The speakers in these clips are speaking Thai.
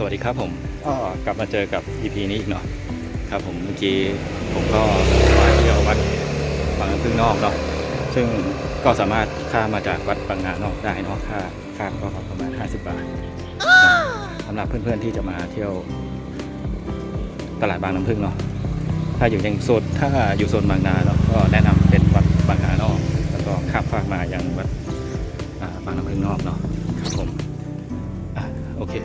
สวัสดีครับผมก็กลับมาเจอกับ EP นี้อีกเนาะครับผมเมื่อกี้ผมก็มาเที่ยววัดบางน้ำพึ่งนอกเนาะซึ่งก็สามารถข้ามมาจากวัดบางนานอกได้เนาะค่าข้ามก็ประมาณ 50 บาทเนาะสำหรับเพื่อนๆที่จะมาเที่ยวตลาดบางน้ำพึ่งเนาะถ้าอยู่ยังโซนถ้าอยู่โซนบางนาเนาะก็แนะนำเป็นวัดบางนานอก แล้วก็ข้ามฟากมายังวัดอ่าบางน้ำพึ่งนอกเนาะครับผมอะโอเค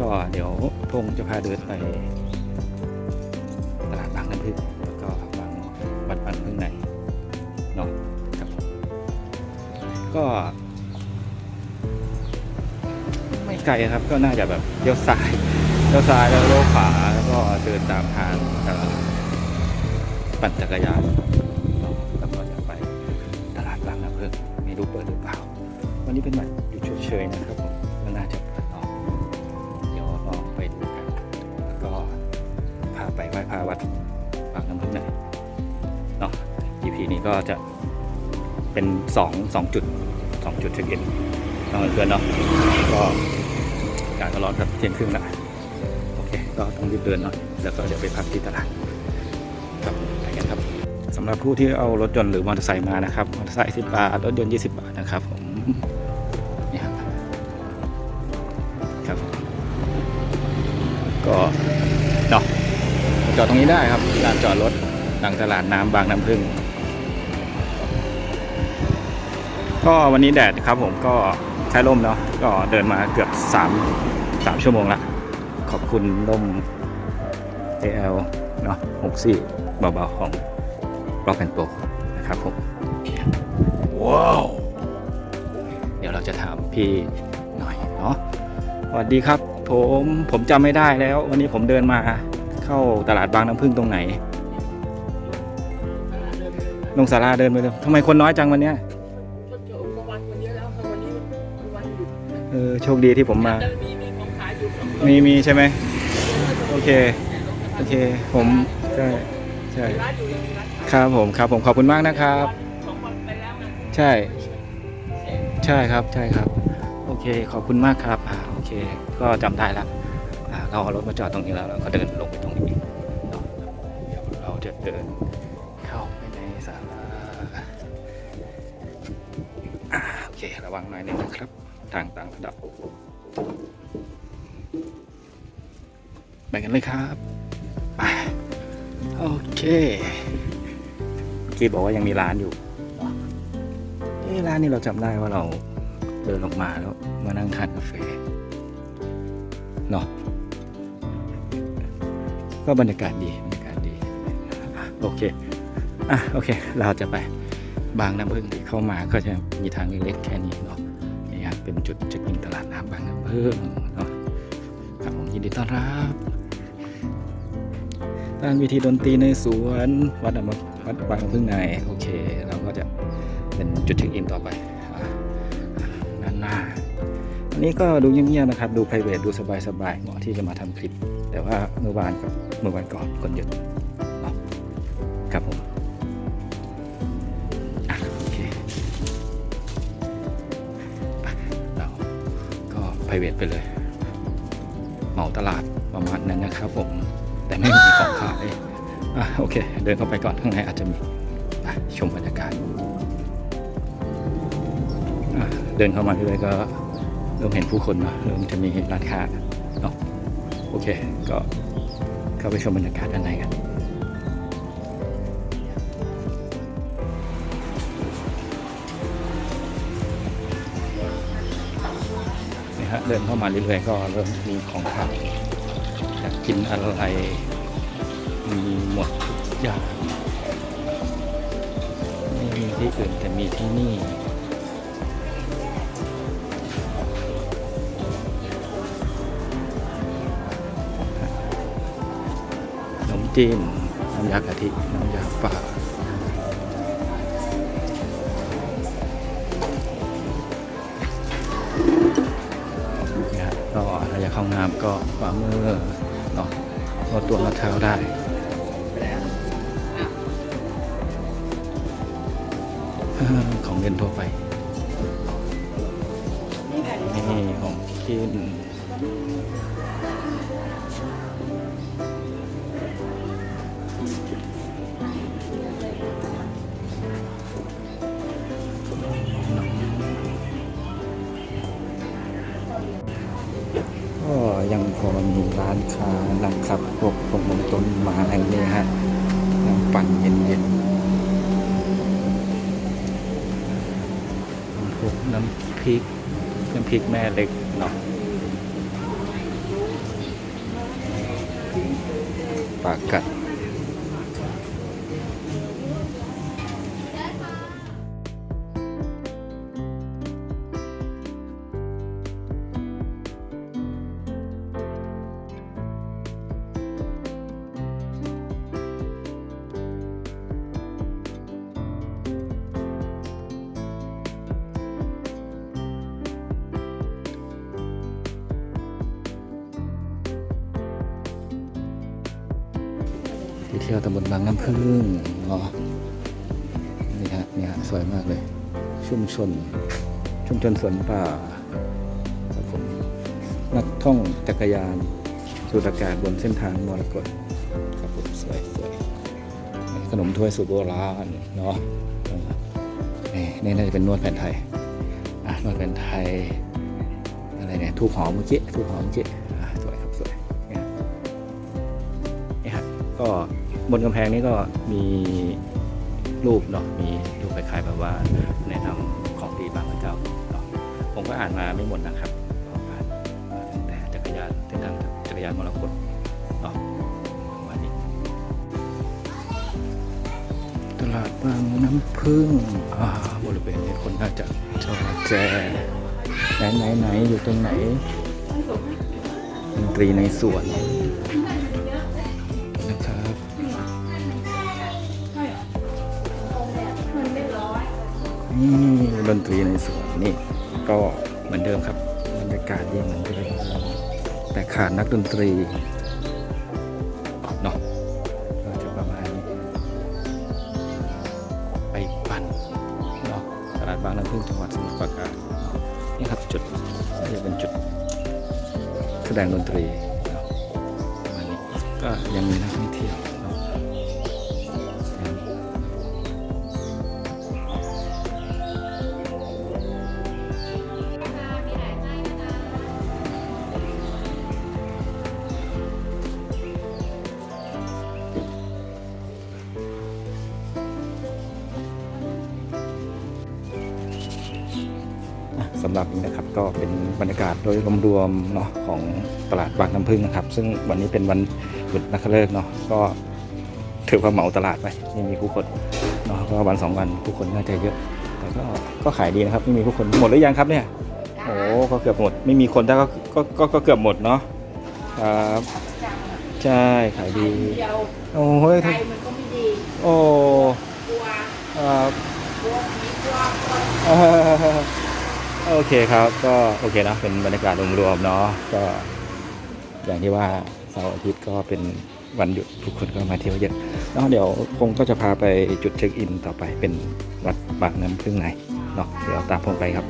ก็เดี๋ยวพงจะพาเดินไปตลาดบางน้ำพึ่งแล้วก็บางวัดบางพึ่งในเนาะครับผมก็ไม่ไกลครับก็น่าจะแบบเลี้ยวซ้ายเลี้ยวซ้ายแล้วเลี้ยวขวาแล้วก็เดินตามทางตลาดปั่นจักรยานเนาะแล้วก็จะไปตลาดบางน้ำพึ่งไม่รู้เปิดหรือเปล่า วันนี้เป็นวันหยุดเชยๆนะครับ ไปไหว้พระวัดปากน้ำพึ่งหน่อยเนาะ EP นี้ก็จะเป็นสองสองจุดสองจุดเช็คอินน้องเพื่อนเนาะก็การก็ร้อนครับเที่ยงครึ่งละโอเค ก็ต้องรีบเดินเนาะแล้วก็เดี๋ยวไปพักที่ตลาดครับไปกันครับสำหรับผู้ที่เอารถยนต์หรือมอเตอร์ไซค์มานะครับมอเตอร์ไซค์10บาทรถยนต์20บาทนะครับผมเนี่ยครับครับก็ จอดตรงนี้ได้ครับลานจอดรถหลังตลาดน้ำบางน้ำพึ่ง ก็วันนี้แดดครับผมก็ใช้ร่มเนาะก็เดินมาเกือบ 3 3 ชั่วโมงละ ขอบคุณร่ม AL เนาะ64เบาๆของ Rock and Pro นะครับผม ว้าว เดี๋ยวเราจะถามพี่หน่อยเนาะสวัสดีครับ ผมผมจำไม่ได้แล้ว วันนี้ผมเดินมา เข้าตลาดบางน้ำพึ่งตรงไหนลงสาราเดินไปเลยทำไมคนน้อยจังวันเนี้ยก็เจอเมื่อวันวันนี้แล้ววันนี้มันวันหยุดเออโชคดีที่ผมมาแต่มีมีของขายอยู่สองมีมีใช่ไหมโอเค โอเค ผมใช่ใช่ร้านอยู่ยังมีร้านขายครับผมครับผมขอบคุณมากนะครับสองวันไปแล้วไงใช่ ใช่ครับใช่ครับ โอเค ขอบคุณมากครับอ่าโอเค ก็จำได้ละอ่า เราเอารถมาจอดตรงนี้แล้วเราก็เดินลงไปตรงนี้เนาะเดี๋ยวเราจะเดินเข้าไปในศาลาโอเคระวังหน่อยหนึงนะครับ ทางต่างระดับไปกันเลยครับไปโอเคกี้บอกว่ายังมีร้านอยู่เอ้ร้านนี้เราจำได้ว่าเราเดินลงมาแล้วมานั่งทานกาแฟเนาะ ก็บรรยากาศดีบรรยากาศดีโอเคอะโอเค เราจะไปบางน้ำพึ่งที่เข้ามาก็จะมีทางเล็กๆแค่นี้เนาะนี่ครับเป็นจุดเช็คอินตลาดน้ำบางน้ำพึ่งเนาะครับผมยินดีต้อนรับตั้งวิธีดนตรีในสวนวัดอมวัดบางน้ำพึ่งในโอเค เราก็จะเป็นจุดเช็คอินต่อไป นี้ก็ดูเงียบๆนะครับ ดู p r i v a t ดูสบายๆเหมาะที่จะมาทำคลิป แต่ว่าเมื่อวานกับเมื่อวันก่อนคนเยอะครับผมโอเคไปเราก็ p r i v a t ไปเลย เหมาตลาดประมาณนั้นนะครับผม แต่ไม่มีของขายอะโอเค เดินเข้าไปก่อนข้างในอาจจะมีชมบรรยากาศเดินเข้ามาเรื่อยก็ ริ่มเห็นผู้คนเนอะเริ่มจะมีร้านค้าเนาะโอเค ก็เข้าไปชมบรรยากาศด้านในกันนี่ฮะเดินเข้ามาเรื่อยๆก็เริ่มมีของขายอยากกินอะไรมีหมดทุกอย่างไม่มีที่อื่นแต่มีที่นี่ จีน น้ำยากะทิ น้ำยาป่าเนี่ยก็ถ้าอยากเข้าห้องน้ำก็ฝ่ามือเนาะก็ตัวมาเท้าได้ของเล่นทั่วไป นี่ของกิน ต้นไม้เนี่ยฮะน้ำปั่นเย็นๆพวกน้ำพริก น้ำพริกแม่เล็กเนาะปากกัด ที่ยวตำบลบางน้ำพึ่งเนาะนี่ฮะนี่ฮะสวยมากเลย ชุมชน ชุมชนสวนป่าครับผมนักท่องจักรยานสูดอากาศบนเส้นทางมรกตครับผมสวยสวยขนมถ้วยสูตรโบราณเนาะนี่นี่น่าจะเป็นนวดแผนไทยอะนวดแผนไทยอะไรเนี่ยทูบหอมเมื่อกี้ทูบหอมเมื่อกี้สวยครับสวยเนี่ยนี่ครับก็ บนกำแพงนี้ก็มีรูปเนาะมีรูปคล้ายๆแบบว่าแนะนำของดีบางพระเจ้าเนาะผมก็อ่านมาไม่หมดนะครับก็อ่านตั้งแต่จักรยานเส้นทางจักรยานมรกตเนาะประมาณนี้ตลาดบางน้ำพึ่งอ่าบริเวณนี้คนน่าจะจอบแจไหนไหนไหนอยู่ตรงไหนดนตรีในสวน นี่ดนตรีในสวนนี่ก็เหมือนเดิมครับบรรยากาศยังเหมือนเดิมแต่ขาดนักดนตรีเนาะก็จะประมาณนี้ไปปั่นเนาะตลาดบางน้ำพึ่งจังหวัดสมุทรปราการนี่ครับจุดนี่เป็นจุดแสดงดนตรีประมาณนี้ก็ยังมีนักท่องเที่ยว สำหรับนี้นะครับก็เป็นบรรยากาศโดยรวมๆเนาะของตลาดบางน้ำพึ่งนะครับ ซึ่งวันนี้เป็นวันหยุดนักเลิกษ์เนาะก็ถือว่าเหมาตลาดไปไม่มีผู้คนเนาะเพราะว่าวันสองวันผู้คนน่าจะเยอะ แต่ก็ก็ขายดีนะครับไม่มีผู้คนหมดหรือยังครับเนี่ยโอ้ก็เกือบหมดไม่มีคนแต่ก็ก็ก็ก็เกือบหมดเนาะครับใช่ขายดีเดียวโอ้ยใจมันก็ไม่ดีโอ้กลัวครับกลัวผีกลัวคน โอเคครับก็โอเคนะเป็นบรรยากาศรวมๆเนาะก็อย่างที่ว่าเสาร์อาทิตย์ก็เป็นวันหยุดทุกคนก็มาเที่ยวเยอะแล้วเดี๋ยวคงก็จะพาไปจุดเช็คอินต่อไปเป็นวัดบางน้ำพึ่งไหนเนาะเดี๋ยวตามผมไปครับ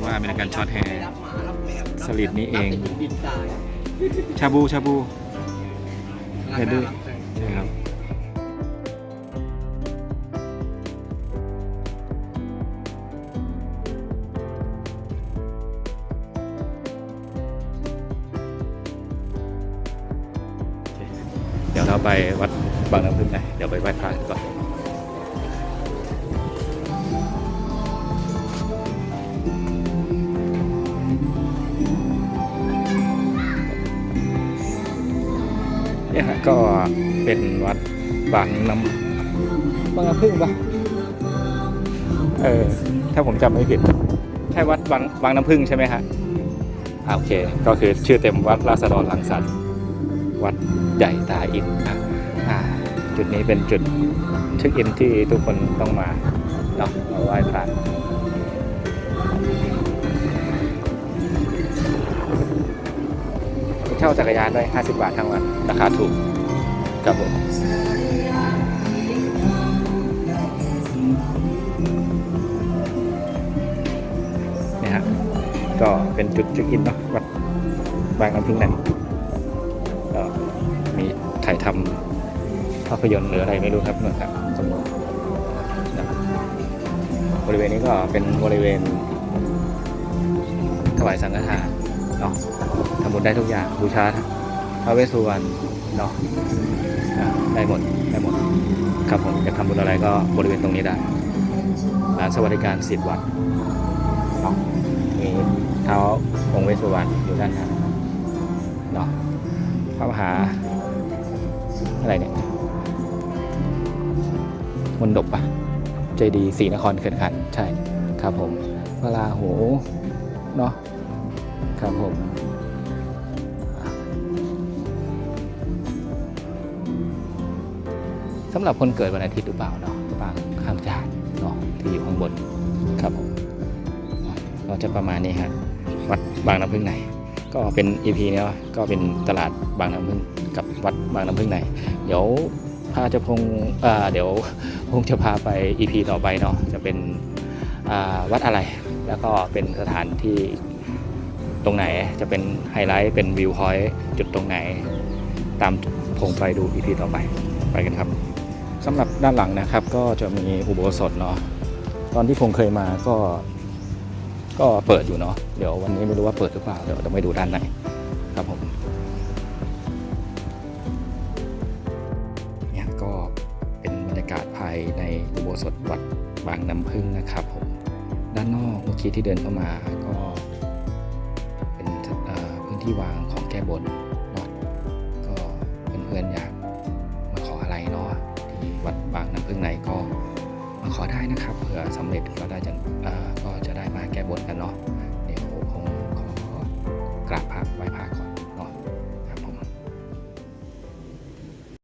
กว่าเป็นการช็อตแฮร์รับหมารับแมวสลิดนี่เองรับแต่ดินทรายชาบูชาบูรักเห็นหด้น้าวยรักแต่ใช่ครับโอเคเดี๋ยวเราไปวัดบางน้ำพึ่งนะเดี๋ยวไปไหว้พระก่อน ก็เป็นวัดบางน้ำบางน้ำพึ่งปะเออ ถ้าผมจำไม่ผิด ใช่วัดบางบางน้ำพึ่งใช่ไหมฮะโอเค ก็คือชื่อเต็มวัดราษฎรลังสรรค์วัดใหญ่ตาอินอ่าจุดนี้เป็นจุดเช็คอินที่ทุกคนต้องมาเนาะมาไหว้พระเช่าจักรยานด้วย 50 บาททั้งวัน ราคาถูก ครับผมเนี่ยฮะก็เป็นจุดเช็คอินเนาะวัดบางลำพึงนั่นก็มีถ่ายทำภาพยนตร์หรืออะไรไม่รู้ครับนู่นครับสมมตินบริเวณนี้ก็เป็นบริเวณถวายสังฆทานเนาะทำบุญได้ทุกอย่างบูชาพระเวสสุวรรณ เนาะะได้หมดได้หมดครับผมจะทำบุญอะไรก็บริเวณตรงนี้ได้ร้านสวัสดิการสิทธิ์วัดเนาะมีเท้าองค์เวสสุวรรณอยู่ด้านหน้าเนาะพระมหาอะไรเนี่ยมนดบปะเจดีศรีนครเขื่อนขันใช่ครับผมพระราหูเนาะครับผมำหรับคนเกิดวันอาทิตย์หรือเปล่าเนาะบางข้ามจานเนาะที่อยู่ข้างบนครับผมก็จะประมาณนี้ฮะวัดบางน้ำพึ่งในก็เป็น EP เนี้ยก็เป็นตลาดบางน้ำพึ่งกับวัดบางน้ำพึ่งในเดี๋ยวพาจะพงอ่าเดี๋ยวพงจะพาไป EP ต่อไปเนาะจะเป็นอ่าวัดอะไร แล้วก็เป็นสถานที่ตรงไหนจะเป็นไฮไลท์เป็นวิวพอยต์จุดตรงไหน ตามพงไปดู EP ต่อไปไปกันครับ สำหรับด้านหลังนะครับ ก็จะมีอุโบสถเนาะตอนที่พงเคยมาก็ ก็เปิดอยู่เนาะเดี๋ยววันนี้ไม่รู้ว่าเปิดหรือเปล่าเดี๋ยวต้องไปดูด้านในครับผมเนี่ยก็เป็นบรรยากาศภายในอุโบสถวัดบางน้ำพึ่งนะครับผมด้านนอกเมื่อกี้ที่เดินเข้ามาก็เป็นพื้นที่วางของแก้บนเนาะก็เพื่อนๆอยาก วัดปางน้ำพึ่งไหนก็มาขอได้นะครับเผื่อสำเร็จก็ได้จะก็จะได้มาแก้บนกันเนาะ